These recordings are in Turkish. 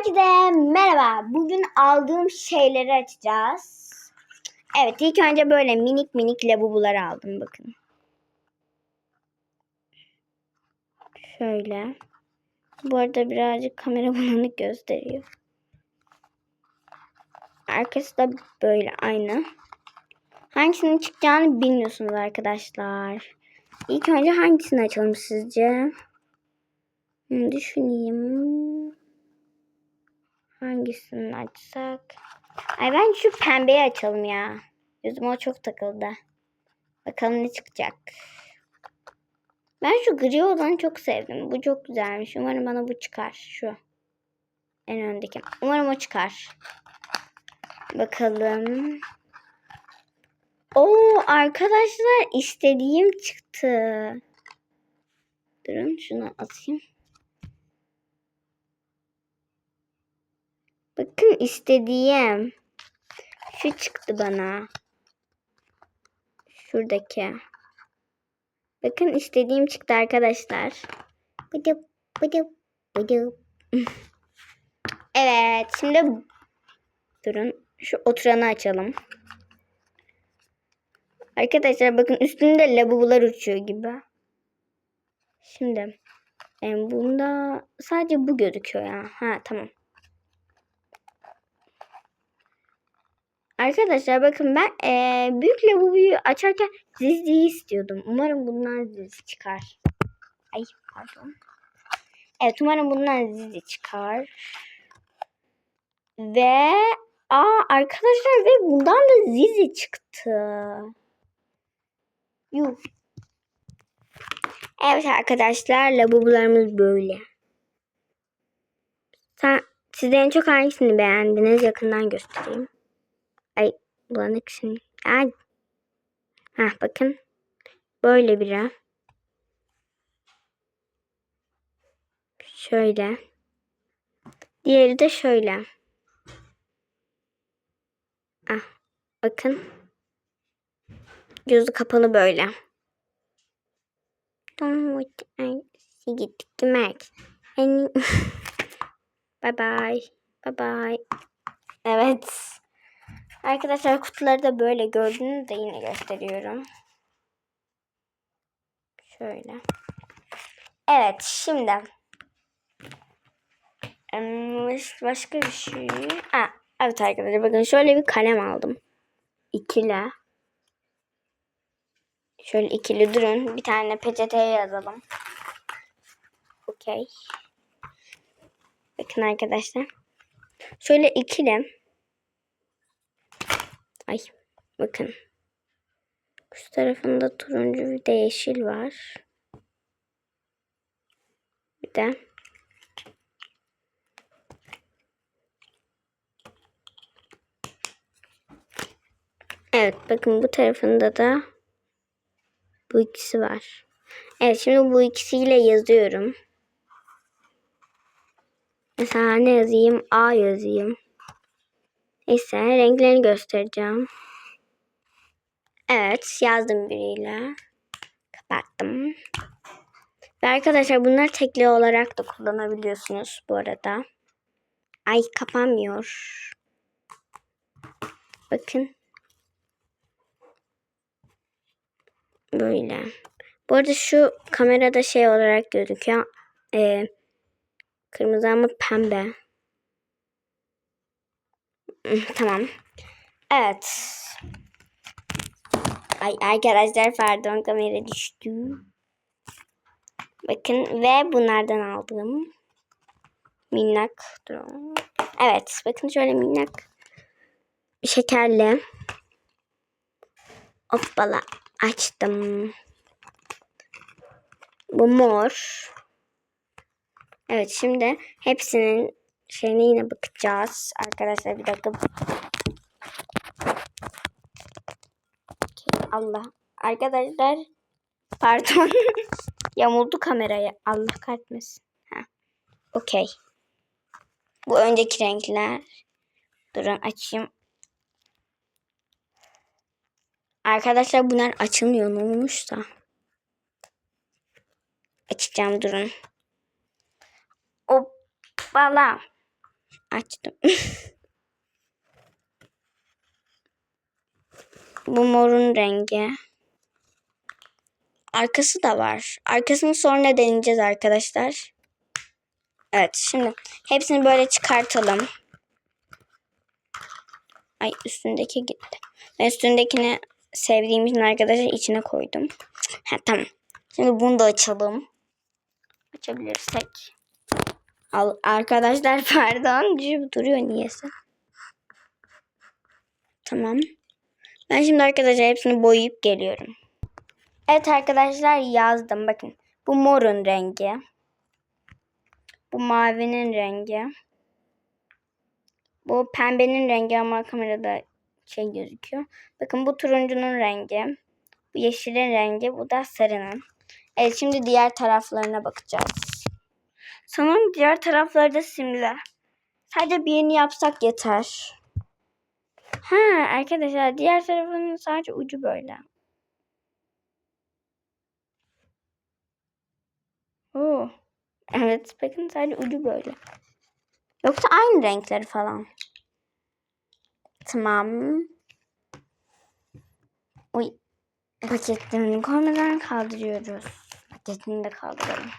Herkese merhaba. Bugün aldığım şeyleri açacağız. Evet ilk önce böyle minik minik labubular aldım bakın. Şöyle. Bu arada birazcık kamera bulanık gösteriyor. Arkası da böyle aynı. Hangisinin çıkacağını bilmiyorsunuz arkadaşlar. İlk önce hangisini açalım sizce? Düşüneyim. Hangisini açsak? Ay ben şu pembeyi açalım ya. Gözüme o çok takıldı. Bakalım ne çıkacak. Ben şu gri olanı çok sevdim. Bu çok güzelmiş. Umarım bana bu çıkar. Şu. En öndeki. Umarım o çıkar. Bakalım. Oo arkadaşlar istediğim çıktı. Durun şunu atayım. Bakın istediğim. Şu çıktı bana. Şuradaki. Bakın istediğim çıktı arkadaşlar. Bıdıp bıdıp bıdıp. evet şimdi durun şu oturanı açalım. Arkadaşlar bakın üstünde labubular uçuyor gibi. Şimdi e, bunda sadece bu gözüküyor ya. Ha tamam. Arkadaşlar bakın ben e, büyük labubuyu açarken Zizi'yi istiyordum. Umarım bundan Zizi çıkar. Ay pardon. Evet umarım bundan Zizi çıkar. Ve aa arkadaşlar ve bundan da Zizi çıktı. Yuh. Evet arkadaşlar labubularımız böyle. Sen, siz en çok hangisini beğendiniz? Yakından göstereyim. Bulanık şimdi. Ay. Heh bakın. Böyle biri. Şöyle. Diğeri de şöyle. Ah. Bakın. Gözü kapalı böyle. Don't want to see it Max. Bye bye. Bye bye. Evet. Arkadaşlar kutuları da böyle gördüğünüz de yine gösteriyorum. Şöyle. Evet şimdi. Başka bir şey. Ha, evet arkadaşlar bakın şöyle bir kalem aldım. İkili. Şöyle ikili durun. Bir tane peçeteye yazalım. Okey. Bakın arkadaşlar. Şöyle ikili. Ay bakın. Şu tarafında turuncu bir de yeşil var. Bir de Evet bakın bu tarafında da bu ikisi var. Evet şimdi bu ikisiyle yazıyorum. Mesela ne yazayım? A yazayım. Neyse renklerini göstereceğim. Evet yazdım biriyle. Kapattım. Ve arkadaşlar bunlar tekli olarak da kullanabiliyorsunuz bu arada. Ay kapanmıyor. Bakın. Böyle. Bu arada şu kamerada şey olarak gözüküyor. Ee, kırmızı ama pembe. Tamam. Evet. Ay arkadaşlar pardon kamera düştü. Bakın ve bunlardan aldım. Minnak. Evet bakın şöyle minnak. Şekerli. Hoppala açtım. Bu mor. Evet şimdi hepsinin şeyine yine bakacağız. Arkadaşlar bir dakika. Allah. Arkadaşlar pardon. Yamuldu kamerayı. Allah kahretmesin. Ha. Okey. Bu önceki renkler. Durun açayım. Arkadaşlar bunlar açılmıyor. Ne olmuş da. Açacağım durun. Hoppala. Açtım. Bu morun rengi. Arkası da var. Arkasını sonra deneyeceğiz arkadaşlar. Evet şimdi hepsini böyle çıkartalım. Ay üstündeki gitti. Ben üstündekini sevdiğim için arkadaşlar içine koydum. Ha tamam. Şimdi bunu da açalım. Açabilirsek. Al, arkadaşlar pardon. Düşüp duruyor niyeyse. Tamam. Ben şimdi arkadaşlar hepsini boyayıp geliyorum. Evet arkadaşlar yazdım. Bakın. Bu morun rengi. Bu mavinin rengi. Bu pembenin rengi ama kamerada şey gözüküyor. Bakın bu turuncunun rengi. Bu yeşilin rengi. Bu da sarının. Evet şimdi diğer taraflarına bakacağız. Sanırım diğer tarafları da simli. Sadece birini yapsak yeter. Ha arkadaşlar diğer tarafının sadece ucu böyle. Oo. Evet bakın sadece ucu böyle. Yoksa aynı renkleri falan. Tamam. Uy. Paketlerini koymadan kaldırıyoruz. Paketini de kaldıralım.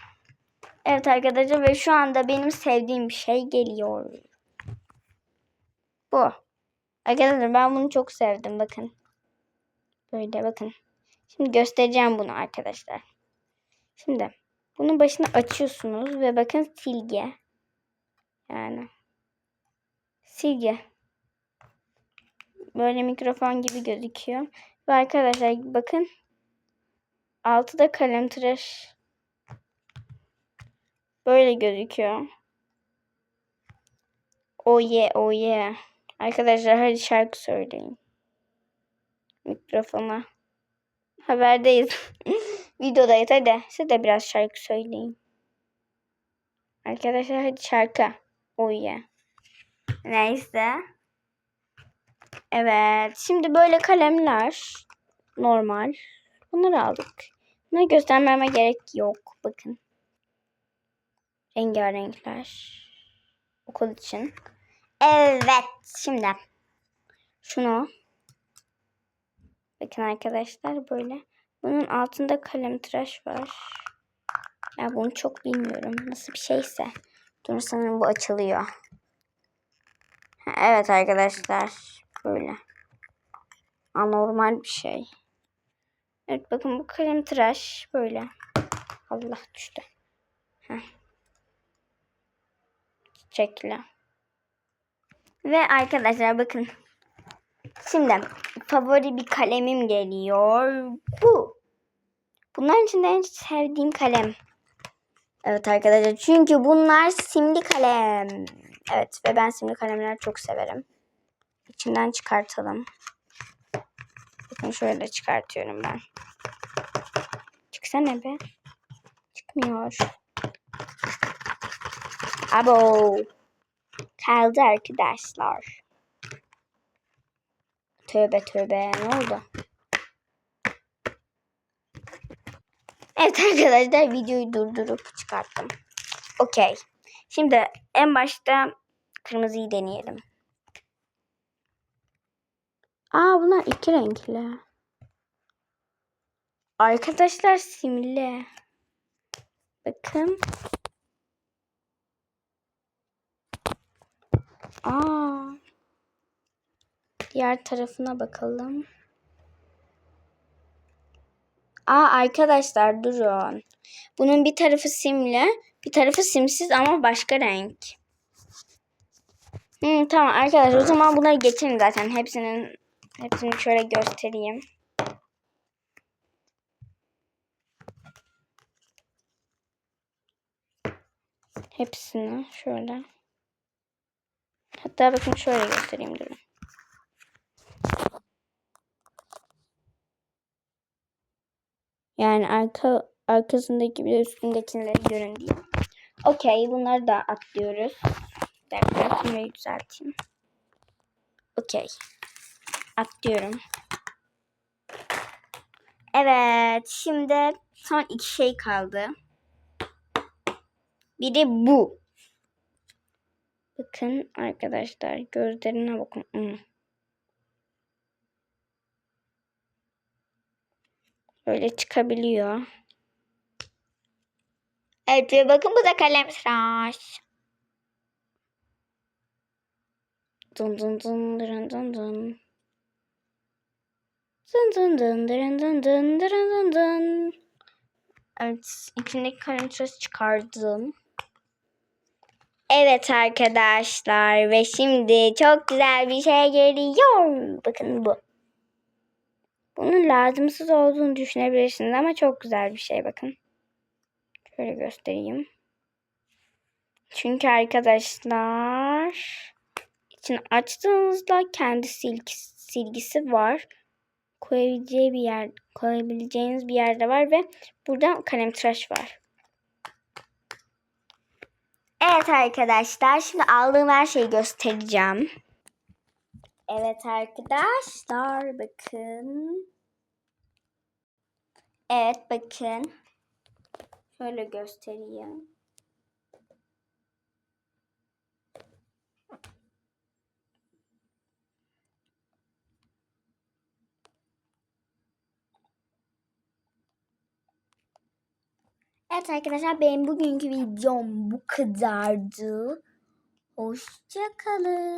Evet arkadaşlar ve şu anda benim sevdiğim bir şey geliyor. Bu. Arkadaşlar ben bunu çok sevdim bakın. Böyle bakın. Şimdi göstereceğim bunu arkadaşlar. Şimdi bunun başını açıyorsunuz ve bakın silgi. Yani silgi. Böyle mikrofon gibi gözüküyor. Ve arkadaşlar bakın altıda kalem tıraş böyle gözüküyor. Oh yeah, oh yeah. Arkadaşlar hadi şarkı söyleyin. Mikrofona. Haberdeyiz. Videodayız hadi. Siz de biraz şarkı söyleyin. Arkadaşlar hadi şarkı. Oh yeah. Neyse. Evet. Şimdi böyle kalemler. Normal. Bunları aldık. Bunları göstermeme gerek yok. Bakın. Rengarenkler. Okul için. Evet. Şimdi. Şunu. Bakın arkadaşlar böyle. Bunun altında kalem tıraş var. Ya bunu çok bilmiyorum. Nasıl bir şeyse. Dur sanırım bu açılıyor. Ha, Evet arkadaşlar. Böyle. Anormal bir şey. Evet bakın bu kalem tıraş. Böyle. Allah düştü. Heh. Çiçekli. Ve arkadaşlar bakın. Şimdi favori bir kalemim geliyor. Bu. Bunların içinde en sevdiğim kalem. Evet arkadaşlar çünkü bunlar simli kalem. Evet ve ben simli kalemleri çok severim. İçinden çıkartalım. Bakın şöyle çıkartıyorum ben. Çıksana be. Çıkmıyor. Abo. Kaldı arkadaşlar. Tövbe tövbe ne oldu? Evet arkadaşlar videoyu durdurup çıkarttım. Okey. Şimdi en başta kırmızıyı deneyelim. Aa bunlar iki renkli. Arkadaşlar simli. Bakın. Aa. Diğer tarafına bakalım. Aa arkadaşlar durun. Bunun bir tarafı simli, bir tarafı simsiz ama başka renk. Hmm, tamam arkadaşlar o zaman bunları geçelim zaten. Hepsinin hepsini şöyle göstereyim. Hepsini şöyle. Hatta bakın şöyle göstereyim durun. Yani arka arkasındaki bir de üstündekileri görün diye. Okey bunları da atlıyoruz. Dakika kamerayı düzelteyim. Okey. Atlıyorum. Evet şimdi son iki şey kaldı. Biri bu. Bakın arkadaşlar gözlerine bakın. Hmm. Böyle çıkabiliyor. Evet ve bakın bu da kalem tıraş. Dın dın dın dın dın dın. Dın dın dın dın dın dın dın dın dın. Evet, içindeki kalem tıraşı çıkardım. Evet arkadaşlar ve şimdi çok güzel bir şey geliyor. Bakın bu. Bunun lazımsız olduğunu düşünebilirsiniz ama çok güzel bir şey bakın. Şöyle göstereyim. Çünkü arkadaşlar için açtığınızda kendi silgisi, silgisi var. Koyabileceği bir yer, koyabileceğiniz bir yerde var ve burada kalem tıraş var. Evet arkadaşlar şimdi aldığım her şeyi göstereceğim. Evet arkadaşlar bakın. Evet bakın. Şöyle göstereyim. Evet arkadaşlar benim bugünkü videom bu kadardı. Hoşçakalın.